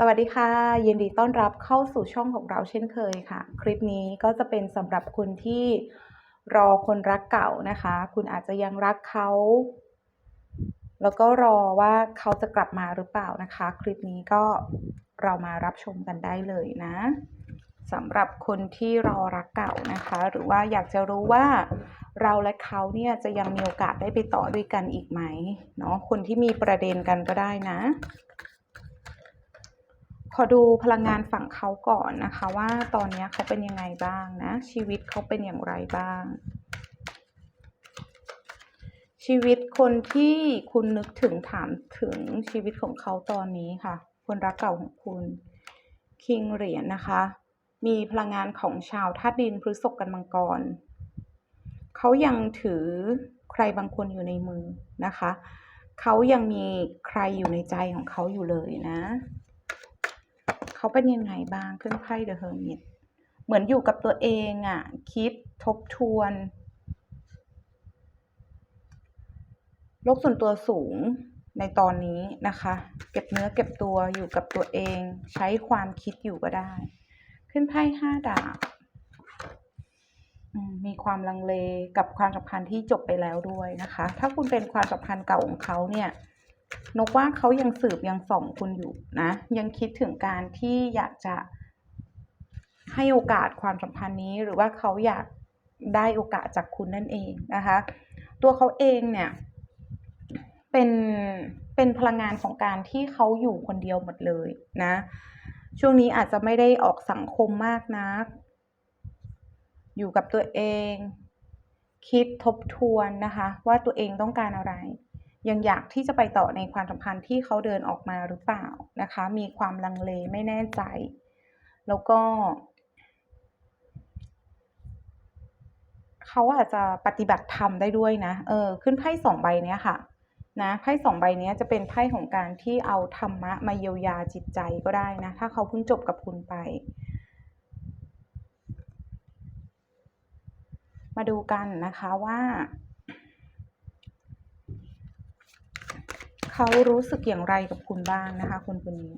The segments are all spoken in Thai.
สวัสดีค่ะยินดีต้อนรับเข้าสู่ช่องของเราเช่นเคยค่ะ คลิปนี้ก็จะเป็นสำหรับคุณที่รอคนรักเก่านะคะ คุณอาจจะยังรักเขา แล้วก็รอว่าเขาจะกลับมาหรือเปล่านะคะ คลิปนี้ก็เรามารับชมกันได้เลยนะสำหรับคนที่รอรักเก่านะคะ หรือว่าอยากจะรู้ว่าเราและเขาเนี่ยจะยังมีโอกาสได้ไปต่อด้วยกันอีกไหมเนาะคนที่มีประเด็นกันก็ได้นะ อดูพลังงานฝั่งเขาก่อนนะคะ ว่าตอนนี้เขาเป็นยังไงบ้างนะ ชีวิตเขาเป็นอย่างไรบ้าง ชีวิตคนที่คุณนึกถึงถามถึงชีวิตของเขาตอนนี้ค่ะ คนรักเก่าของคุณคิงเหรียญนะคะ มีพลังงานของชาวธาตุดินพฤษภกันมังกรเขายังถือใครบางคนอยู่ในมือนะคะ เขายังมีใครอยู่ในใจของเขาอยู่เลยนะ เขาเป็นยังไงบ้างขึ้นไพ่เดอะเฮอร์มิตเหมือนอยู่กับตัวเองอะ่ะ คิดทบทวนโลกส่วนตัวสูงในตอนนี้นะคะ เก็บเนื้อเก็บตัวอยู่กับตัวเอง ใช้ความคิดอยู่ก็ได้ ขึ้นไพ่ห้าดาบมีความลังเลกับความสัมพันธ์ที่จบไปแล้วด้วยนะคะ ถ้าคุณเป็นความสัมพันธ์เก่าของเขาเนี่ย นกว่าเขายังสืบยังส่องคุณอยู่นะ ยังคิดถึงการที่อยากจะให้โอกาสความสัมพันธ์นี้ หรือว่าเขาอยากได้โอกาสจากคุณนั่นเองนะคะ ตัวเขาเองเนี่ย เป็นเป็นพลังงานของการที่เขาอยู่คนเดียวหมดเลยนะ ช่วงนี้อาจจะไม่ได้ออกสังคมมากนัก อยู่กับตัวเอง คิดทบทวนนะคะ ว่าตัวเองต้องการอะไร ยังอยากที่จะไปต่อในความสัมพันธ์ที่เขาเดินออกมาหรือเปล่านะคะ มีความลังเลไม่แน่ใจ แล้วก็ เขาอาจจะปฏิบัติธรรมได้ด้วยนะ เออ ขึ้นไพ่สองใบเนี้ยค่ะนะไพ่สองใบเนี้ยจะเป็นไพ่ของการที่เอาธรรมะมาเยียวยาจิตใจก็ได้นะ ถ้าเขาเพิ่งจบกับคุณไป มาดูกันนะคะว่า เขารู้สึกอย่างไรกับคุณบ้างนะคะ คนคนนี้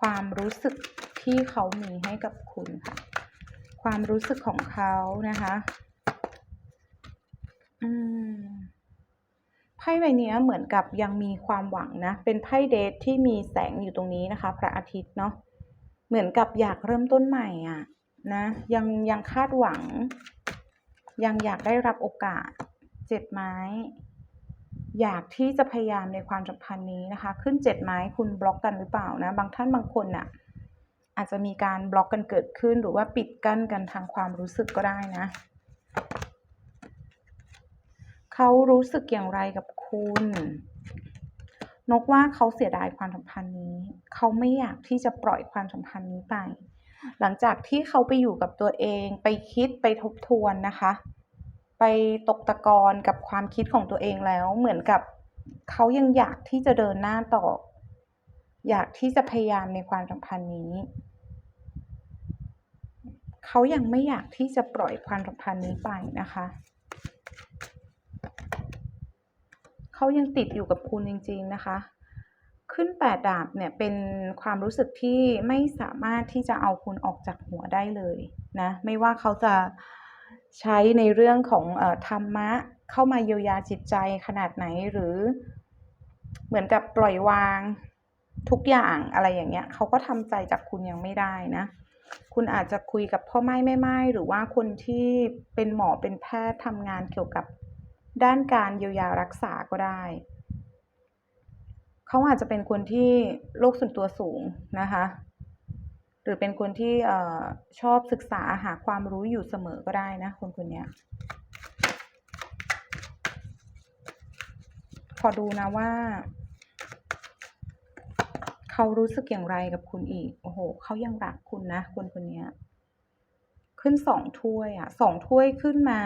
ความรู้สึกที่เขามีให้กับคุณค่ะ ความรู้สึกของเขานะคะ อืมไพ่ใบนี้เหมือนกับยังมีความหวังนะ เป็นไพ่เดทที่มีแสงอยู่ตรงนี้นะคะ พระอาทิตย์เนาะ เหมือนกับอยากเริ่มต้นใหม่อะนะยังยังคาดหวัง ยังอยากได้รับโอกาสเจ็ดไม้ อยากที่จะพยายามในความสัมพันธ์นี้นะคะ ขึ้นเจ็ดไม้คุณบล็อกกันหรือเปล่านะ บางท่านบางคนน่ะอาจจะมีการบล็อกกันเกิดขึ้นหรือว่าปิดกั้นกันทางความรู้สึกก็ได้นะ เขารู้สึกอย่างไรกับคุณ นกว่าเขาเสียดายความสัมพันธ์นี้ เขาไม่อยากที่จะปล่อยความสัมพันธ์นี้ไป หลังจากที่เขาไปอยู่กับตัวเอง ไปคิดไปทบทวนนะคะ ไปตกตะกอนกับความคิดของตัวเองแล้ว เหมือนกับเขายังอยากที่จะเดินหน้าต่อ อยากที่จะพยายามในความสัมพันธ์นี้เขายังไม่อยากที่จะปล่อยความสัมพันธ์นี้ไปนะคะเขายังติดอยู่กับคุณจริง ๆนะคะ ขึ้นแปดดาบเนี่ยเป็นความรู้สึกที่ไม่สามารถที่จะเอาคุณออกจากหัวได้เลยนะ ไม่ว่าเขาจะ ใช้ในเรื่องของอธรรมะเข้ามาเยียวยาจิตใจขนาดไหนหรือเหมือนกับปล่อยวางทุกอย่างอะไรอย่างเงี้ยเขาก็ทำใจจากคุณยังไม่ได้นะ คุณอาจจะคุยกับพ่อไม้แม่ไม้หรือว่าคนที่เป็นหมอเป็นแพทย์ทำงานเกี่ยวกับด้านการเยียวยารักษาก็ได้เขาอาจจะเป็นคนที่โลกส่วนตัวสูงนะคะ หรือเป็นคนที่ชอบศึกษาหาความรู้อยู่เสมอก็ได้นะคนคนนี้ขอดูนะว่า เขารู้สึกอย่างไรกับคุณอีก โอ้โห เขายังรักคุณนะ คนคนนี้ขึ้นสองถ้วยอะสองถ้วยขึ้นมา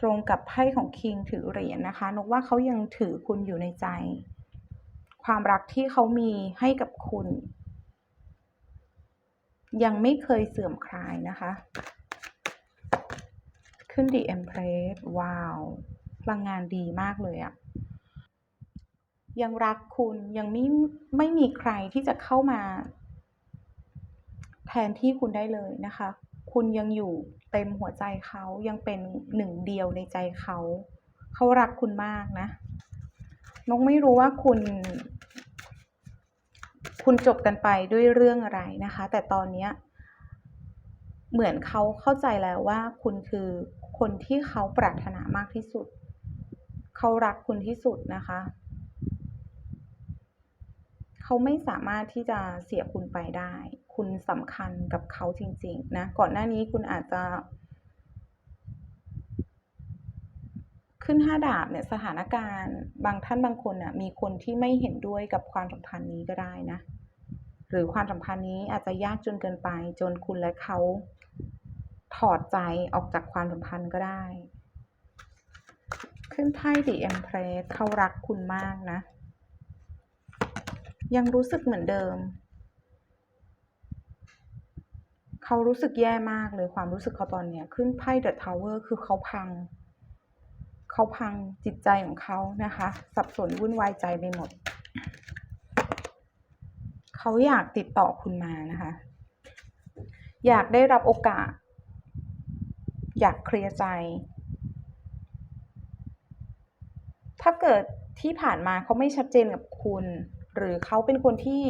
ตรงกับไพ่ของคิงถือเหรียญนะคะนกว่าเขายังถือคุณอยู่ในใจความรักที่เขามีให้กับคุณ ยังไม่เคยเสื่อมคลายนะคะ ขึ้น The Empress ว้าวพลังงานดีมากเลยอะยังรักคุณยังไม่ไม่มีใครที่จะเข้ามา แทนที่คุณได้เลยนะคะ คุณยังอยู่เต็มหัวใจเขายังเป็นหนึ่งเดียวในใจเขา เขารักคุณมากนะนกไม่รู้ว่าคุณ คุณจบกันไปด้วยเรื่องอะไรนะคะ แต่ตอนเนี้ยเหมือนเขาเข้าใจแล้วว่าคุณคือคนที่เขาปรารถนามากที่สุด เขารักคุณที่สุดนะคะ เขาไม่สามารถที่จะเสียคุณไปได้ คุณสำคัญกับเขาจริง ๆ นะ ก่อนหน้านี้คุณอาจจะขึ้นห้าดาบเนี่ยสถานการณ์บางท่านบางคนน่ะมีคนที่ไม่เห็นด้วยกับความสัมพันธ์นี้ก็ได้นะ หรือความสัมพันธ์นี้อาจจะยากจนเกินไป จนคุณและเขาถอดใจออกจากความสัมพันธ์ก็ได้ ขึ้นไพ่ดิเอ็มเพรสเขารักคุณมากนะ ยังรู้สึกเหมือนเดิม เขารู้สึกแย่มากเลยความรู้สึกเขาตอนเนี้ย ขึ้นไพ่เดอะทาวเวอร์คือเขาพัง เขาพังจิตใจของเขานะคะ สับสนวุ่นวายใจไปหมด เขาอยากติดต่อคุณมานะคะ อยากได้รับโอกาส อยากเคลียร์ใจ ถ้าเกิดที่ผ่านมาเขาไม่ชัดเจนกับคุณ หรือเขาเป็นคนที่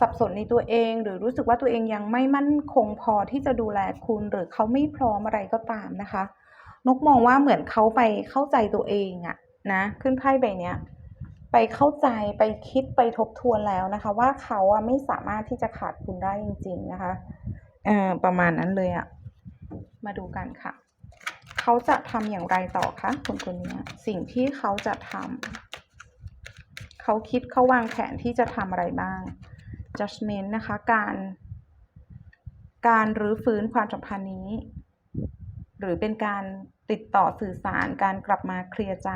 สับสนในตัวเอง หรือรู้สึกว่าตัวเองยังไม่มั่นคงพอที่จะดูแลคุณ หรือเขาไม่พร้อมอะไรก็ตามนะคะ นกมองว่าเหมือนเขาไปเข้าใจตัวเองอะนะ ขึ้นไพ่ใบเนี้ย ไปเข้าใจไปคิดไปทบทวนแล้วนะคะ ว่าเขาอะไม่สามารถที่จะขาดคุณได้จริง ๆ นะคะเอ่อประมาณนั้นเลยอะมาดูกันค่ะ เขาจะทำอย่างไรต่อคะคนคนนี้สิ่งที่เขาจะทำเขาคิดเขาวางแผนที่จะทำอะไรบ้าง judgment นะคะ การ การรื้อฟื้นความสัมพันธ์นี้ หรือเป็นการติดต่อสื่อสารการกลับมาเคลียร์ใจ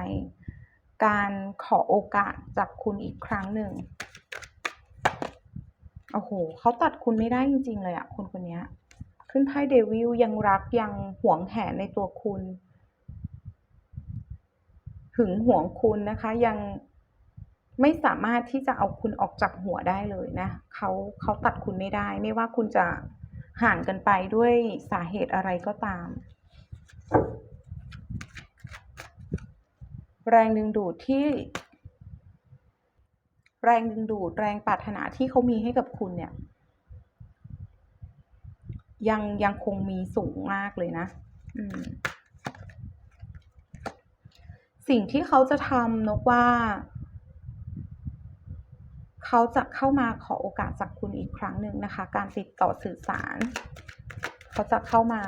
การขอโอกาสจากคุณอีกครั้งหนึ่ง โอ้โหเขาตัดคุณไม่ได้จริง ๆ เลยอะคนคนนี้ขึ้นไพ่เดวิลยังรักยังหวงแหนในตัวคุณ หึงหวงคุณนะคะยังไม่สามารถที่จะเอาคุณออกจากหัวได้เลยนะเขาเขาตัดคุณไม่ได้ ไม่ว่าคุณจะห่างกันไปด้วยสาเหตุอะไรก็ตาม แรงดึงดูดที่ แรงดึงดูดแรงปรารถนาที่เขามีให้กับคุณเนี่ย ยังยังคงมีสูงมากเลยนะ อืม สิ่งที่เขาจะทำนกว่า เขาจะเข้ามาขอโอกาสจากคุณอีกครั้งหนึ่งนะคะ การติดต่อสื่อสาร เขาจะเข้ามา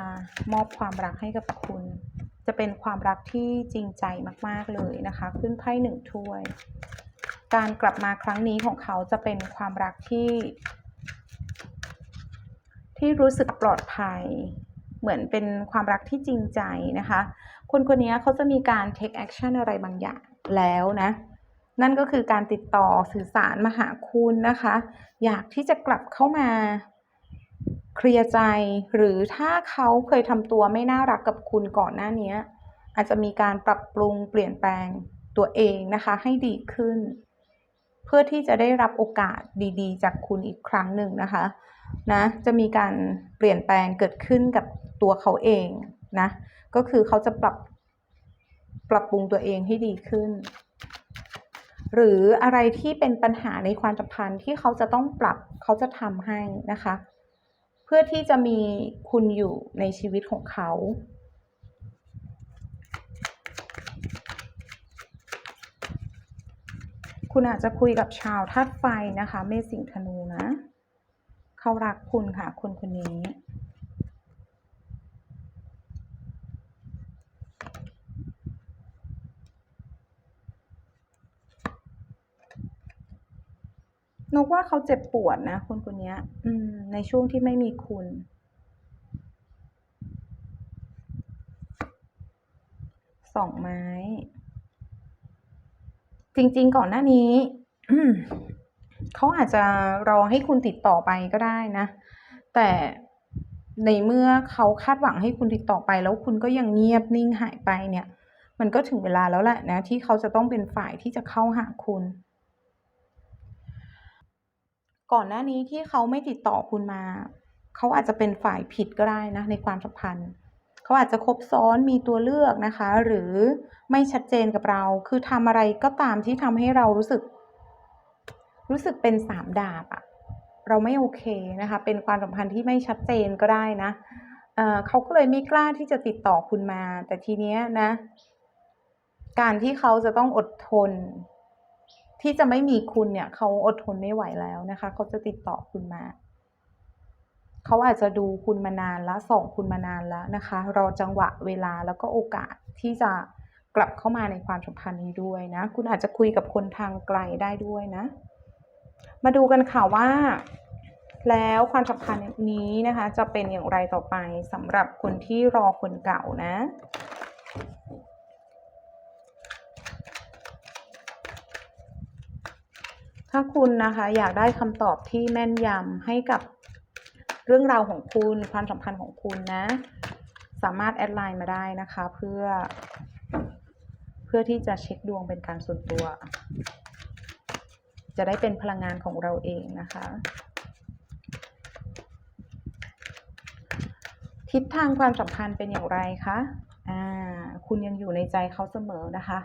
มอบความรักให้กับคุณ จะเป็นความรักที่จริงใจมากๆเลยนะคะ ขึ้นไพ่หนึ่งถ้วย การกลับมาครั้งนี้ของเขาจะเป็นความรักที่ ที่รู้สึกปลอดภัย เหมือนเป็นความรักที่จริงใจนะคะ คนคนนี้เขาจะมีการ take action อะไรบางอย่างแล้วนะ นั่นก็คือการติดต่อสื่อสารมาหาคุณนะคะ อยากที่จะกลับเข้ามา เคลียร์ใจ หรือถ้าเขาเคยทำตัวไม่น่ารักกับคุณก่อนหน้านี้อาจจะมีการปรับปรุงเปลี่ยนแปลงตัวเองนะคะให้ดีขึ้น เพื่อที่จะได้รับโอกาสดีๆ จากคุณอีกครั้งหนึ่งนะคะนะจะมีการเปลี่ยนแปลงเกิดขึ้นกับตัวเขาเองนะก็คือเขาจะปรับปรับปรุงตัวเองให้ดีขึ้น หรืออะไรที่เป็นปัญหาในความสัมพันธ์ที่เขาจะต้องปรับเขาจะทำให้นะคะ พื่อที่จะมีคุณอยู่ในชีวิตของเขา คุณอาจจะคุยกับชาวธาตุไฟนะคะ เมษสิงห์ธนูนะ เขารักคุณค่ะคนคนนี้ นกว่าเขาเจ็บปวดนะคนคนนี้อืม ในช่วงที่ไม่มีคุณ สองไม้ จริง ๆ ก่อนหน้านี้เขาอาจจะรอให้คุณติดต่อไปก็ได้นะ แต่ในเมื่อเขาคาดหวังให้คุณติดต่อไป แล้วคุณก็ยังเงียบนิ่งหายไปเนี่ย มันก็ถึงเวลาแล้วแหละนะ ที่เขาจะต้องเป็นฝ่ายที่จะเข้าหาคุณ ก่อนหน้านี้ที่เขาไม่ติดต่อคุณมา เขาอาจจะเป็นฝ่ายผิดก็ได้นะในความสัมพันธ์ เขาอาจจะคบซ้อนมีตัวเลือกนะคะ หรือไม่ชัดเจนกับเรา คือทำอะไรก็ตามที่ทำให้เรารู้สึก รู้สึกเป็นสามดาบอะเราไม่โอเคนะคะ เป็นความสัมพันธ์ที่ไม่ชัดเจนก็ได้นะเเขาก็เลยไม่กล้าที่จะติดต่อคุณมา แต่ทีเนี้ยนะ การที่เขาจะต้องอดทน ที่จะไม่มีคุณเนี่ยเขาอดทนไม่ไหวแล้วนะคะ เขาจะติดต่อคุณมา เขาอาจจะดูคุณมานานแล้วส่องคุณมานานแล้วนะคะ รอจังหวะเวลาแล้วก็โอกาสที่จะกลับเข้ามาในความสัมพันธ์นี้ด้วยนะ คุณอาจจะคุยกับคนทางไกลได้ด้วยนะ มาดูกันค่ะว่า แล้วความสัมพันธ์นี้นะคะ จะเป็นอย่างไรต่อไปสำหรับคนที่รอคนเก่านะ ถ้าคุณนะคะอยากได้คำตอบที่แม่นยำให้กับเรื่องราวของคุณความสัมพันธ์ของคุณนะ สามารถแอดไลน์มาได้นะคะ เพื่อ เพื่อที่จะเช็คดวงเป็นการส่วนตัว จะได้เป็นพลังงานของเราเองนะคะ ทิศทางความสัมพันธ์เป็นอย่างไรคะอ่าคุณยังอยู่ในใจเขาเสมอนะคะ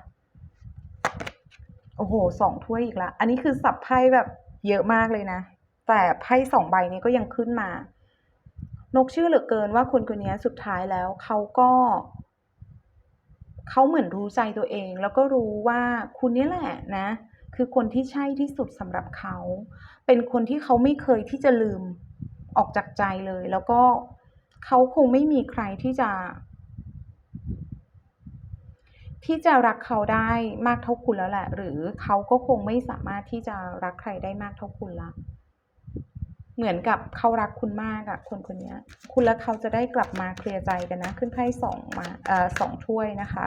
โอ้โหสองถ้วยอีกละอันนี้คือสับไพ่แบบเยอะมากเลยนะ แต่ไพ่สองใบนี้ก็ยังขึ้นมา นกเชื่อเหลือเกินว่าคนคนนี้สุดท้ายแล้วเขาก็เขาเหมือนรู้ใจตัวเอง แล้วก็รู้ว่าคุณนี่แหละนะ คือคนที่ใช่ที่สุดสำหรับเขา เป็นคนที่เขาไม่เคยที่จะลืมออกจากใจเลย แล้วก็เขาคงไม่มีใครที่จะ ที่จะรักเขาได้มากเท่าคุณแล้วแหละ หรือเขาก็คงไม่สามารถที่จะรักใครได้มากเท่าคุณละเหมือนกับเขารักคุณมากอะคนคนนี้คุณและเขาจะได้กลับมาเคลียร์ใจกันนะ ขึ้นไพ่สองมาเอ่อสองถ้วยนะคะ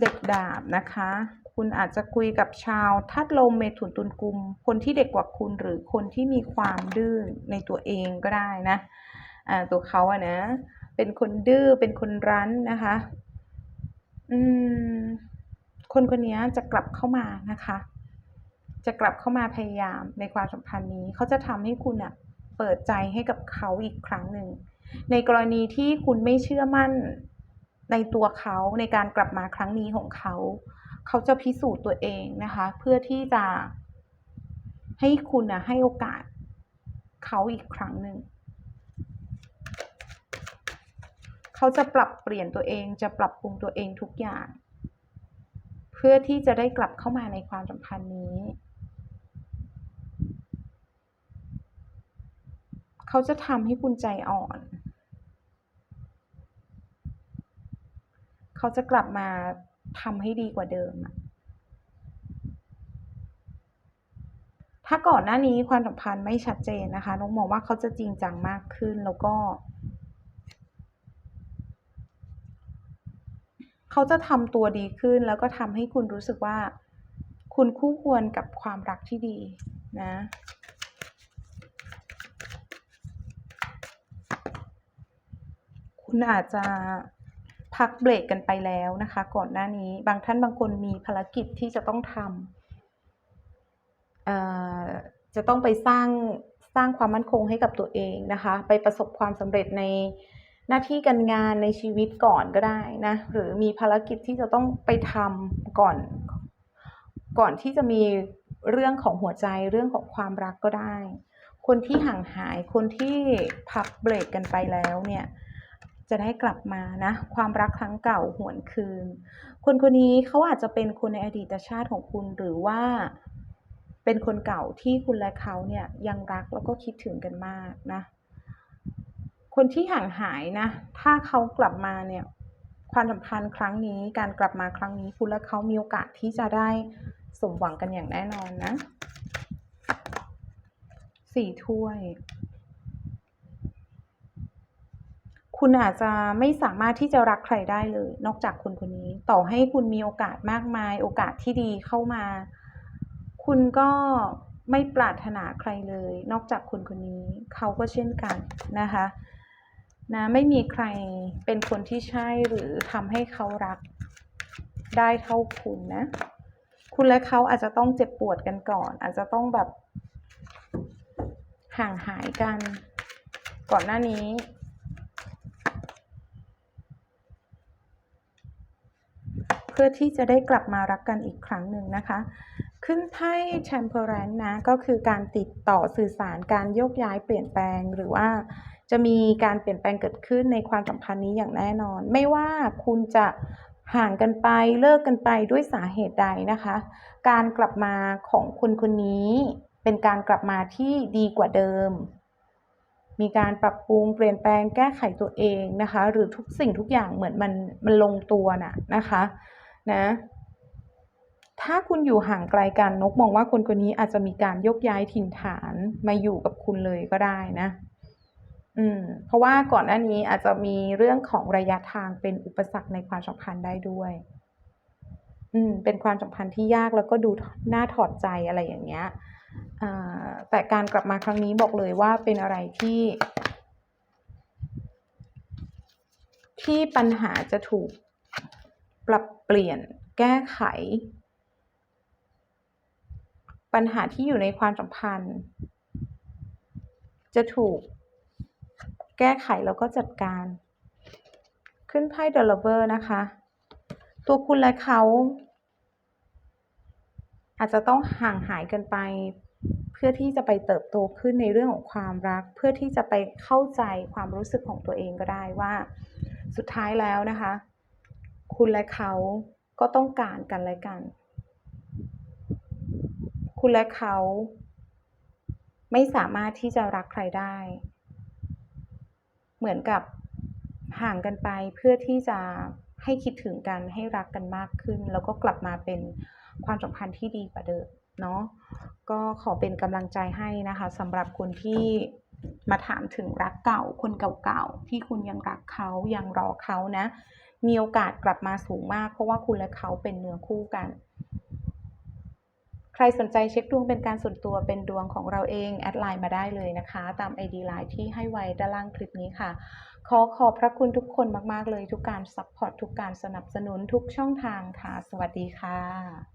เด็กดาบนะคะ คุณอาจจะคุยกับชาวทัดลมเมถุนตุลกุม คนที่เด็กกว่าคุณหรือคนที่มีความดื้อในตัวเองก็ได้นะอ่าตัวเขาอะนะ เป็นคนดื้อเป็นคนรั้นนะคะ อืม คนคนนี้จะกลับเข้ามานะคะ จะกลับเข้ามาพยายามในความสัมพันธ์นี้ เขาจะทำให้คุณอะเปิดใจให้กับเขาอีกครั้งหนึ่ง ในกรณีที่คุณไม่เชื่อมั่นในตัวเขาในการกลับมาครั้งนี้ของเขา เขาจะพิสูจน์ตัวเองนะคะ เพื่อที่จะให้คุณนะให้โอกาสเขาอีกครั้งหนึ่ง เขาจะปรับเปลี่ยนตัวเองจะปรับปรุงตัวเองทุกอย่าง เพื่อที่จะได้กลับเข้ามาในความสัมพันธ์นี้ เขาจะทำให้คุณใจอ่อน เขาจะกลับมาทำให้ดีกว่าเดิมอะถ้าก่อนหน้านี้ความสัมพันธ์ไม่ชัดเจนนะคะน้องมองว่าเขาจะจริงจังมากขึ้นแล้วก็ เขาจะทำตัวดีขึ้น แล้วก็ทำให้คุณรู้สึกว่า คุณคู่ควรกับความรักที่ดีนะคุณอาจจะพักเบรกกันไปแล้วนะคะ ก่อนหน้านี้บางท่านบางคนมีภารกิจที่จะต้องทำเอ่อจะต้องไปสร้างสร้างความมั่นคงให้กับตัวเองนะคะ ไปประสบความสำเร็จใน หน้าที่การงานในชีวิตก่อนก็ได้นะ หรือมีภารกิจที่จะต้องไปทำก่อน ก่อนที่จะมีเรื่องของหัวใจเรื่องของความรักก็ได้ คนที่ห่างหายคนที่พักเบรกกันไปแล้วเนี่ยจะได้กลับมานะ ความรักครั้งเก่าหวนคืน คนคนนี้เขาอาจจะเป็นคนในอดีตชาติของคุณหรือว่าเป็นคนเก่าที่คุณและเขาเนี่ยยังรักแล้วก็คิดถึงกันมากนะ คนที่ห่างหายนะ ถ้าเขากลับมาเนี่ยความสัมพันธ์ครั้งนี้การกลับมาครั้งนี้คุณและเขามีโอกาสที่จะได้สมหวังกันอย่างแน่นอนนะสี่ถ้วย คุณอาจจะไม่สามารถที่จะรักใครได้เลย นอกจากคนคนนี้ ต่อให้คุณมีโอกาสมากมาย โอกาสที่ดีเข้ามา คุณก็ไม่ปรารถนาใครเลย นอกจากคนคนนี้ เขาก็เช่นกันนะคะ นะไม่มีใครเป็นคนที่ใช่หรือทำให้เขารักได้เท่าคุณนะ คุณและเขาอาจจะต้องเจ็บปวดกันก่อน อาจจะต้องแบบ ห่างหายกัน ก่อนหน้านี้ เพื่อที่จะได้กลับมารักกันอีกครั้งหนึ่งนะคะ ขึ้นไพ่ temperance นะ ก็คือการติดต่อสื่อสารการโยกย้ายเปลี่ยนแปลงหรือว่าจะมีการเปลี่ยนแปลงเกิดขึ้นในความสัมพันธ์นี้อย่างแน่นอน ไม่ว่าคุณจะห่างกันไปเลิกกันไปด้วยสาเหตุใดนะคะ การกลับมาของคนคนนี้เป็นการกลับมาที่ดีกว่าเดิม มีการปรับปรุงเปลี่ยนแปลงแก้ไขตัวเองนะคะ หรือทุกสิ่งทุกอย่างเหมือนมันมันลงตัวน่ะนะคะนะ ถ้าคุณอยู่ห่างไกลกันนกมองว่าคนคนนี้อาจจะมีการยกย้ายถิ่นฐานมาอยู่กับคุณเลยก็ได้นะ อืม เพราะว่าก่อนหน้านี้อาจจะมีเรื่องของระยะทางเป็นอุปสรรคในความสัมพันธ์ได้ด้วย อืม เป็นความสัมพันธ์ที่ยากแล้วก็ดูน่าถอดใจอะไรอย่างเงี้ยอ่าแต่การกลับมาครั้งนี้บอกเลยว่าเป็นอะไรที่ ที่ปัญหาจะถูกปรับเปลี่ยนแก้ไข ปัญหาที่อยู่ในความสัมพันธ์ จะถูกแก้ไขแล้วก็จัดการ ขึ้นไพ่ The Lover นะคะ ตัวคุณและเขา อาจจะต้องห่างหายกันไป เพื่อที่จะไปเติบโตขึ้นในเรื่องของความรัก เพื่อที่จะไปเข้าใจความรู้สึกของตัวเองก็ได้ว่า สุดท้ายแล้วนะคะ คุณและเขาก็ต้องการกันและกัน คุณและเขา ไม่สามารถที่จะรักใครได้ เหมือนกับห่างกันไปเพื่อที่จะให้คิดถึงกันให้รักกันมากขึ้น แล้วก็กลับมาเป็นความสัมพันธ์ที่ดีกว่าเดิมเนาะก็ขอเป็นกำลังใจให้นะคะสำหรับคนที่มาถามถึงรักเก่า คนเก่าๆที่คุณยังรักเขายังรอเขานะ มีโอกาสกลับมาสูงมาก เพราะว่าคุณและเขาเป็นเนื้อคู่กัน ใครสนใจเช็คดวงเป็นการส่วนตัวเป็นดวงของเราเองแอดไลน์มาได้เลยนะคะ ตาม ID ไลน์ที่ให้ไว้ด้านล่างคลิปนี้ค่ะ ขอขอบพระคุณทุกคนมาก ๆ เลย ทุกการซัพพอร์ตทุกการสนับสนุนทุกช่องทางค่ะ สวัสดีค่ะ